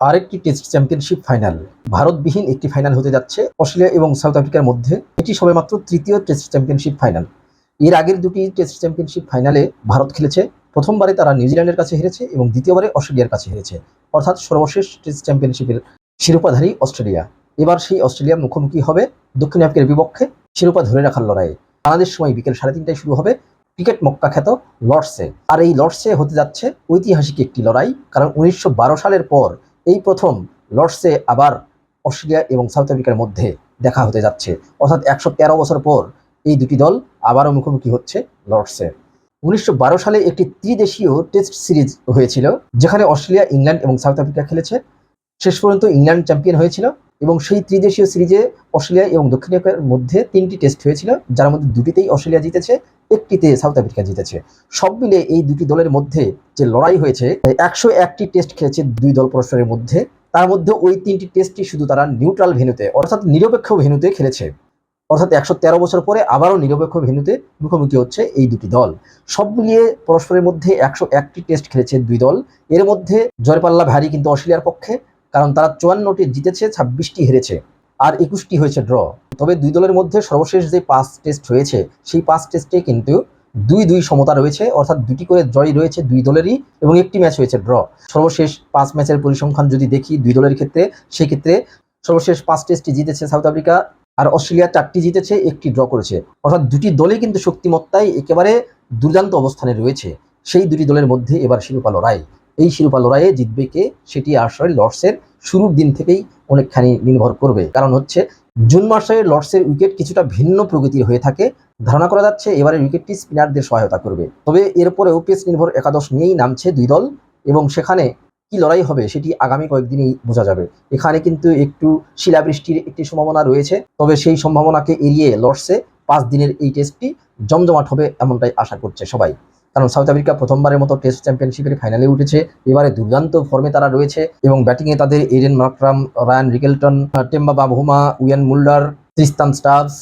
আরেকটি test championship final. ভারতবিহীন একটি final হতে যাচ্ছে অস্ট্রেলিয়া এবং সাউথ আফ্রিকার মধ্যে। এটি সবেমাত্র তৃতীয় টেস্ট চ্যাম্পিয়নশিপ ফাইনাল। এর আগের দুটি টেস্ট চ্যাম্পিয়নশিপ ফাইনালে ভারত খেলেছে। প্রথমবারে তারা নিউজিল্যান্ডের কাছে হেরেছে এবং দ্বিতীয়বারে অস্ট্রেলিয়ার কাছে হেরেছে। অর্থাৎ সর্বশেষ টেস্ট চ্যাম্পিয়নশিপের শিরোপাধারী অস্ট্রেলিয়া। এবার সেই অস্ট্রেলিয়া মুখোমুখি হবে দক্ষিণ আফ্রিকার বিপক্ষে শিরোপা ধরে রাখার লড়াইয়ে। বাংলাদেশ সময় বিকেল সাড়ে তিনটায় শুরু হবে ক্রিকেট মক্কা খ্যাত লর্ডসে। আর এই লর্ডসে হতে যাচ্ছে ঐতিহাসিক একটি লড়াই, কারণ উনিশশো বারো সালের পর এই প্রথম লর্ডসে আবার অস্ট্রেলিয়া এবং সাউথ আফ্রিকার মধ্যে দেখা হতে যাচ্ছে। অর্থাৎ একশো তেরো বছর পর এই দুটি দল আবারও মুখোমুখি হচ্ছে লর্ডসে। উনিশশো বারো সালে একটি ত্রিদেশীয় টেস্ট সিরিজ হয়েছিল, যেখানে অস্ট্রেলিয়া, ইংল্যান্ড এবং সাউথ আফ্রিকা খেলেছে। শেষ পর্যন্ত ইংল্যান্ড চ্যাম্পিয়ন হয়েছিল এবং সেই ত্রিদেশীয় সিরিজে অস্ট্রেলিয়া এবং দক্ষিণ আফ্রিকার মধ্যে তিনটি টেস্ট হয়েছিল, যার মধ্যে দুটিতেই অস্ট্রেলিয়া জিতেছে। একটিতে সাউথ আফ্রিকা জিতেছে। সব মিলে এই দুটি দলের মধ্যে যে লড়াই হয়েছে, একশো একটি টেস্ট খেলেছে দুই দল পরস্পরের মধ্যে। তার মধ্যে ওই তিনটি টেস্টই শুধু তারা নিউট্রাল ভেন্যুতে, অর্থাৎ নিরপেক্ষ ভেনুতে খেলেছে। অর্থাৎ একশো তেরো বছর পরে আবারও নিরপেক্ষ ভেনুতে মুখোমুখি হচ্ছে এই দুটি দল। সব মিলিয়ে পরস্পরের মধ্যে একশো একটি টেস্ট খেলেছে দুই দল। এর মধ্যে জয়পাল্লা ভারী কিন্তু অস্ট্রেলিয়ার পক্ষে, কারণ তারা চুয়ান্নটি জিতেছে, ছাব্বিশটি হেরেছে। আর একুশটি হয়েছে ড্র তবে দুই দলের মধ্যে সর্বশেষ যে পাঁচ টেস্ট হয়েছে সেই পাঁচ টেস্টে কিন্তু দুই দুই সমতা রয়েছে, অর্থাৎ দুটি করে জয় রয়েছে দুই দলেরই এবং একটি ম্যাচ হয়েছে ড্র সর্বশেষ পাঁচ ম্যাচের পরিসংখ্যান যদি দেখি দুই দলের ক্ষেত্রে, সেক্ষেত্রে সর্বশেষ পাঁচ টেস্টটি জিতেছে সাউথ আফ্রিকা আর অস্ট্রেলিয়া চারটি জিতেছে, একটি ড্র করেছে। অর্থাৎ দুটি দলই কিন্তু শক্তিমত্তায় একেবারে দুর্দান্ত অবস্থানে রয়েছে। সেই দুটি দলের মধ্যে এবার শিরোপা লড়াই। এই শিরোপা লড়াইয়ে জিতবে কে সেটি আসলে লর্ডসের শুরুর দিন থেকেই অনেকখানি নির্ভর করবে। কারণ হচ্ছে, জুন মাসে লর্ডসের উইকেট কিছুটা ভিন্ন প্রকৃতির হয়ে থাকে। ধারণা করা যাচ্ছে এবারে উইকেটটি স্পিনারদের সহায়তা করবে। তবে এরপরেও পেস নির্ভর একাদশ নিয়েই নামছে দুই দল এবং সেখানে কি লড়াই হবে সেটি আগামী কয়েকদিনেই বোঝা যাবে। এখানে কিন্তু একটু শিলাবৃষ্টির একটি সম্ভাবনা রয়েছে। তবে সেই সম্ভাবনাকে এড়িয়ে লর্ডসে পাঁচ দিনের এই টেস্টটি জমজমাট হবে এমনটাই আশা করছে সবাই। কারণ সাউথ আফ্রিকা প্রথমবারের মতো টেস্ট চ্যাম্পিয়নশিপের ফাইনালে উঠেছে। এবারে দুর্দান্ত ফর্মে তারা রয়েছে এবং ব্যাটিংয়ে তাদের Aiden Markram Ryan Rickelton, Temba Bavuma, Wiaan Mulder Tristan Stubbs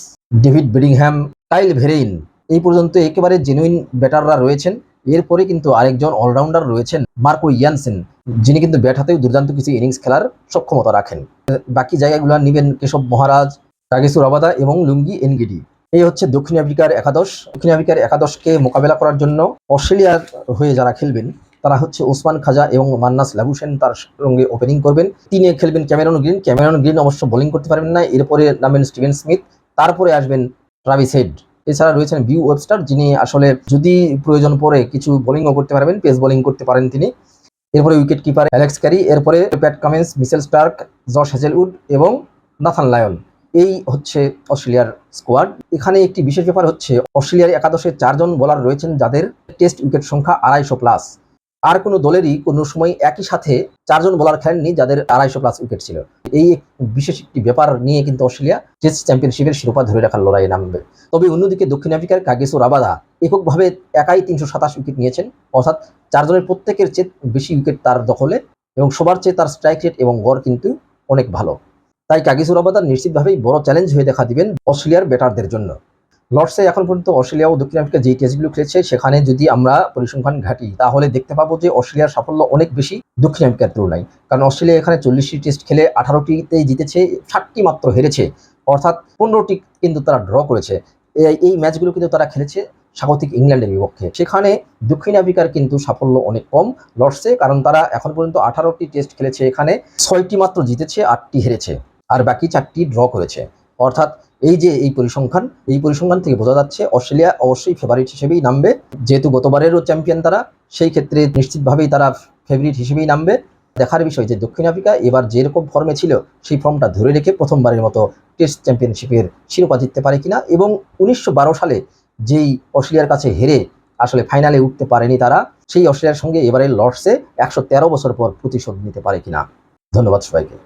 David Bedingham Kyle Verreynne. এই পর্যন্ত একেবারে জেনুইন ব্যাটাররা রয়েছেন। এরপরে কিন্তু আরেকজন অলরাউন্ডার রয়েছেন, মার্কো ইয়ানসেন, যিনি কিন্তু ব্যাট হাতেও দুর্দান্ত কিছু ইনিংস খেলার সক্ষমতা রাখেন। বাকি জায়গাগুলো নেবেন কেশব মহারাজ কাগেসু রবাদা এবং লুঙ্গি এনগিডি। এই হচ্ছে দক্ষিণ আফ্রিকার একাদশ। দক্ষিণ আফ্রিকার একাদশকে মোকাবেলা করার জন্য অস্ট্রেলিয়ার হয়ে যারা খেলবেন, তারা হচ্ছে ওসমান খাজা এবং মান্নাস লাবুসেন তার সঙ্গে ওপেনিং করবেন। তিনি খেলবেন ক্যামেরন গ্রিন। ক্যামেরন গ্রিন অবশ্য বোলিং করতে পারবেন না। এরপরে নামেন স্টিভেন স্মিথ। তারপরে আসবেন ট্রাভিস হেড। এছাড়া রয়েছেন বিউ ওয়েবস্টার, যিনি আসলে যদি প্রয়োজন পড়ে কিছু বোলিংও করতে পারবেন পেস বোলিং করতে পারেন তিনি। এরপরে উইকেট কিপার অ্যালেক্স ক্যারি এরপরে Pat Cummins Mitchell Starc Josh Hazlewood এবং নাথান লায়ন এই হচ্ছে অস্ট্রেলিয়ার স্কোয়াড এখানে একটি বিশেষ ব্যাপার হচ্ছে, অস্ট্রেলিয়ার একাদশে চারজন বোলার রয়েছেন যাদের টেস্ট উইকেট সংখ্যা আড়াইশো প্লাস আর কোনো দলেরই কোনো সময় একই সাথে চারজন বোলার খেলেননি যাদের আড়াইশো প্লাস উইকেট ছিল। এই বিশেষ একটি ব্যাপার নিয়ে কিন্তু অস্ট্রেলিয়া টেস্ট চ্যাম্পিয়নশিপের শিরোপা ধরে রাখার লড়াইয়ে নামবে। তবে অন্যদিকে দক্ষিণ আফ্রিকার কাগেসো রাবাদা এককভাবে একাই তিনশো সাতাশ উইকেট নিয়েছেন। অর্থাৎ চারজনের প্রত্যেকের চেয়ে বেশি উইকেট তার দখলে এবং সবার চেয়ে তার স্ট্রাইক রেট এবং গড় কিন্তু অনেক ভালো। তাই কাগিসুর আবাদার নিশ্চিতভাবেই বড় চ্যালেঞ্জ হয়ে দেখা দিবেন অস্ট্রেলিয়ার ব্যাটারদের জন্য। লর্ডসে এখন পর্যন্ত অস্ট্রেলিয়া ও দক্ষিণ আফ্রিকা যেই টেস্টগুলো খেলেছে, সেখানে যদি আমরা পরিসংখ্যান ঘাটি, তাহলে দেখতে পাবো যে অস্ট্রেলিয়ার সাফল্য অনেক বেশি দক্ষিণ আফ্রিকার তুলনায়। কারণ অস্ট্রেলিয়া এখানে চল্লিশটি টেস্ট খেলে আঠারোটিতেই জিতেছে, ষাটটি মাত্র হেরেছে। অর্থাৎ পনেরোটি কিন্তু তারা ড্র করেছে। এই ম্যাচগুলো কিন্তু তারা খেলেছে স্বাগতিক ইংল্যান্ডের বিপক্ষে। সেখানে দক্ষিণ আফ্রিকার কিন্তু সাফল্য অনেক কম লর্ডসে কারণ তারা এখন পর্যন্ত আঠারোটি টেস্ট খেলেছে, এখানে ছয়টি মাত্র জিতেছে, আটটি হেরেছে। আর বাকি চারটি ড্র করেছে। অর্থাৎ এই যে এই পরিসংখ্যান এই পরিসংখ্যান থেকে বোঝা যাচ্ছে অস্ট্রেলিয়া অবশ্যই ফেভারিট হিসেবেই নামবে। যেহেতু গতবারেরও চ্যাম্পিয়ন তারা, সেই ক্ষেত্রে নিশ্চিতভাবেই তারা ফেভারিট হিসেবেই নামবে। দেখার বিষয় যে দক্ষিণ আফ্রিকা এবার যেরকম ফর্মে ছিল, সেই ফর্মটা ধরে রেখে প্রথমবারের মতো টেস্ট চ্যাম্পিয়নশিপের শিরোপা জিততে পারে কিনা এবং উনিশশো বারো সালে যেই অস্ট্রেলিয়ার কাছে হেরে আসলে ফাইনালে উঠতে পারেনি তারা, সেই অস্ট্রেলিয়ার সঙ্গে এবারের লর্ডসে একশো তেরো বছর পর প্রতিশোধ নিতে পারে কিনা। ধন্যবাদ সবাইকে।